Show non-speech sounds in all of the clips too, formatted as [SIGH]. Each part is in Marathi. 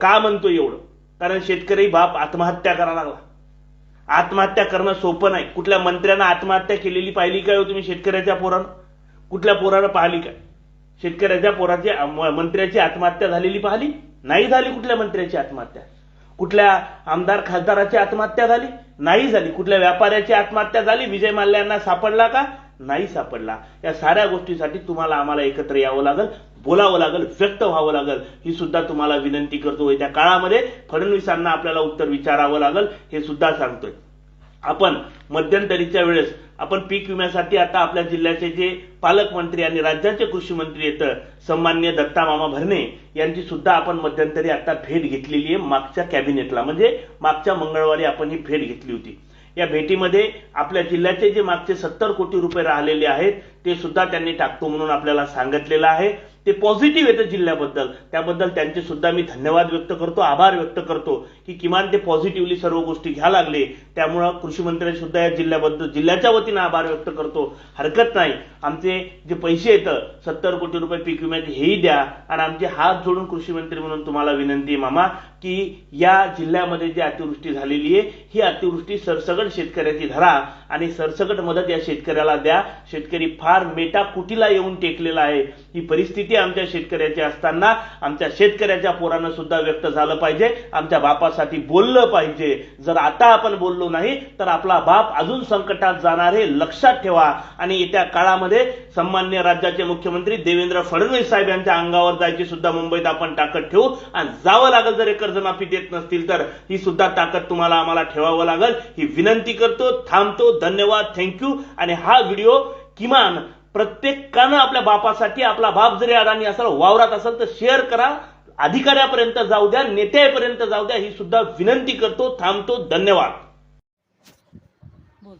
का म्हणतो एवढं? कारण शेतकरी बाप आत्महत्या करायला लागला. आत्महत्या करणं सोपं नाही. कुठल्या मंत्र्यानं आत्महत्या केलेली पाहिली काय हो तुम्ही शेतकऱ्याच्या पोरानं? कुठल्या पोरानं पाहिली काय? शेतकऱ्याच्या पोराची मंत्र्याची आत्महत्या झालेली पाहिली? नाही झाली कुठल्या मंत्र्याची आत्महत्या? कुठल्या आमदार खासदाराची आत्महत्या झाली? नाही झाली. कुठल्या व्यापाऱ्याची आत्महत्या झाली? विजय माल्यांना सापडला का? नाही सापडला. या साऱ्या गोष्टीसाठी तुम्हाला आम्हाला एकत्र यावं लागेल. बोलावं लागेल व्यक्त व्हावं लागेल ही सुद्धा तुम्हाला विनंती करतो. त्या काळामध्ये फडणवीसांना आपल्याला उत्तर विचारावं लागेल हे सुद्धा सांगतोय. आपण मध्यंतरीच्या वेळेस आपण पीक विम्यासाठी आता आपल्या जिल्ह्याचे जे पालकमंत्री आणि राज्याचे कृषी मंत्री येतं सन्मान्य दत्ता मामा भरणे यांची सुद्धा आपण मध्यंतरी आता भेट घेतलेली आहे मागच्या कॅबिनेटला. म्हणजे मागच्या मंगळवारी आपण ही भेट घेतली होती. या भेटीमध्ये आपल्या जिल्ह्याचे जे मागचे सत्तर कोटी रुपये राहिलेले आहेत ते सुद्धा त्यांनी टाकतो म्हणून आपल्याला सांगितलेलं आहे. ते पॉझिटिव्ह येतं जिल्ह्याबद्दल. त्याबद्दल त्यांचे सुद्धा मी धन्यवाद व्यक्त करतो आभार व्यक्त करतो की किमान ते पॉझिटिव्हली सर्व गोष्टी घ्या लागले. त्यामुळं कृषी सुद्धा या जिल्ह्याबद्दल जिल्ह्याच्या वतीनं आभार व्यक्त करतो. हरकत नाही. आमचे जे पैसे येतं सत्तर कोटी रुपये पीक विम्याचे हेही द्या. आणि आमचे हात जोडून कृषी मंत्री म्हणून तुम्हाला विनंती आहे मामा की या जिल्ह्यामध्ये जी अतिवृष्टी झालेली आहे ही अतिवृष्टी सरसगट शेतकऱ्याची धरा आणि सरसगट मदत या शेतकऱ्याला द्या. शेतकरी फार मेटा कुटीला येऊन टेकलेला आहे. ही परिस्थिती आमच्या शेतकऱ्याचे असताना आमच्या शेतकऱ्याच्या पोरानं सुद्धा व्यक्त झालं पाहिजे. आमच्या बापासाठी बोललं पाहिजे. जर आता आपण बोललो नाही तर आपला बाप अजून संकटात जाणार हे लक्षात ठेवा. आणि येत्या काळामध्ये सन्मान्य राज्याचे मुख्यमंत्री देवेंद्र फडणवीस साहेब यांच्या अंगावर जायची सुद्धा मुंबईत आपण ताकद ठेवू. आणि जावं लागेल जर कर्जमाफी देत नसतील तर ही सुद्धा ताकद तुम्हाला आम्हाला ठेवावं लागेल. ही विनंती करतो थांबतो. धन्यवाद. थँक्यू आणि हा व्हिडिओ किमान प्रत्येकानं आपल्या बापासाठी आपला बाप जरी अडाणी असेल वावरात असेल तर शेअर करा. अधिकाऱ्यापर्यंत जाऊ द्या नेत्यापर्यंत जाऊ द्या ही सुद्धा विनंती करतो थांबतो. धन्यवाद. बोल.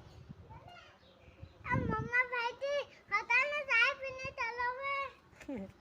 [LAUGHS]